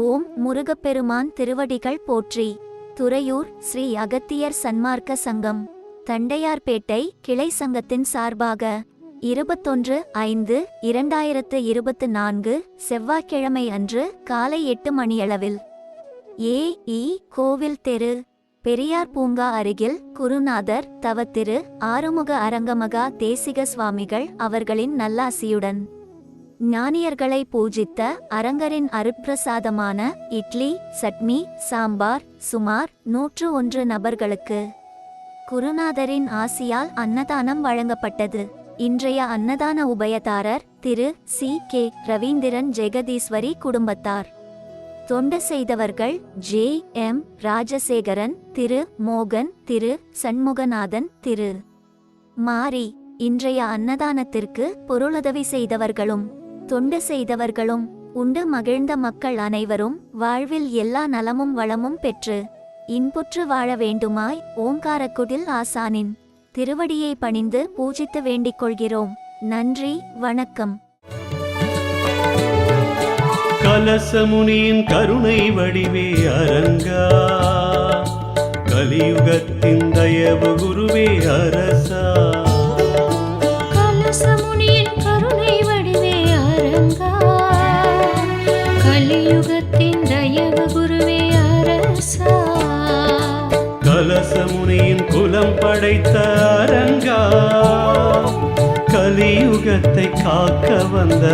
ஓம் முருகப்பெருமான் திருவடிகள் போற்றி. துறையூர் ஸ்ரீ அகத்தியர் சன்மார்க்க சங்கம். தண்டையார்பேட்டை கிளை சங்கத்தின் சார்பாக இருபத்தொன்று ஐந்து இரண்டாயிரத்து இருபத்து நான்கு செவ்வாய்க்கிழமை அன்று காலை எட்டு மணியளவில். ஏ இ கோவில் தெரு பெரியார் பூங்கா அருகில் குருநாதர் தவத்திரு ஆறுமுக அரங்கமகா தேசிக சுவாமிகள் அவர்களின் நல்லாசியுடன். ஞானியர்களை பூஜித்த அரங்கரின் அருட்பிரசாதமான இட்லி சட்னி சாம்பார் சுமார் நூற்று ஒன்று நபர்களுக்கு குருநாதரின் ஆசியால் அன்னதானம் வழங்கப்பட்டது. இன்றைய அன்னதான உபயதாரர் திரு சி. கே. ரவீந்திரன் ஜெகதீஸ்வரி குடும்பத்தார். தொண்டு செய்தவர்கள் ஜே. எம். ராஜசேகரன் திரு. மோகன் திரு. சண்முகநாதன் திரு. மாரி. இன்றைய அன்னதானத்திற்கு பொருளுதவி செய்தவர்களும் தொண்டு செய்தவர்களும் உண்டு மகிழ்ந்த மக்கள் அனைவரும் வாழ்வில் எல்லா நலமும் வளமும் பெற்று இன்புற்று வாழ வேண்டுமாய் ஓங்காரக்குடில் ஆசானின் திருவடியை பணிந்து பூஜித்து வேண்டிக் கொள்கிறோம். நன்றி வணக்கம். கலசமுனியின் கருணை வடிவே அரங்கா கலியுகத்தின் தயவு குருவே அரசா. கலியுகத்தின் தயவு குருவே அரசா. கலசமுனியின் குலம் படைத்த அரங்கா. கலியுகத்தை காக்க வந்த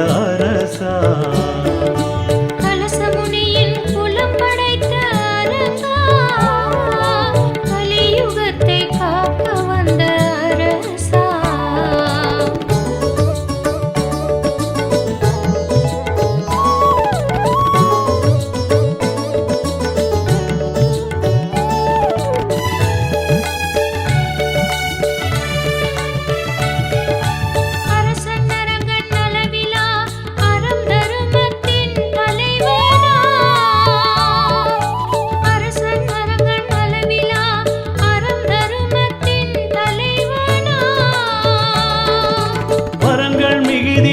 தருமத்தின்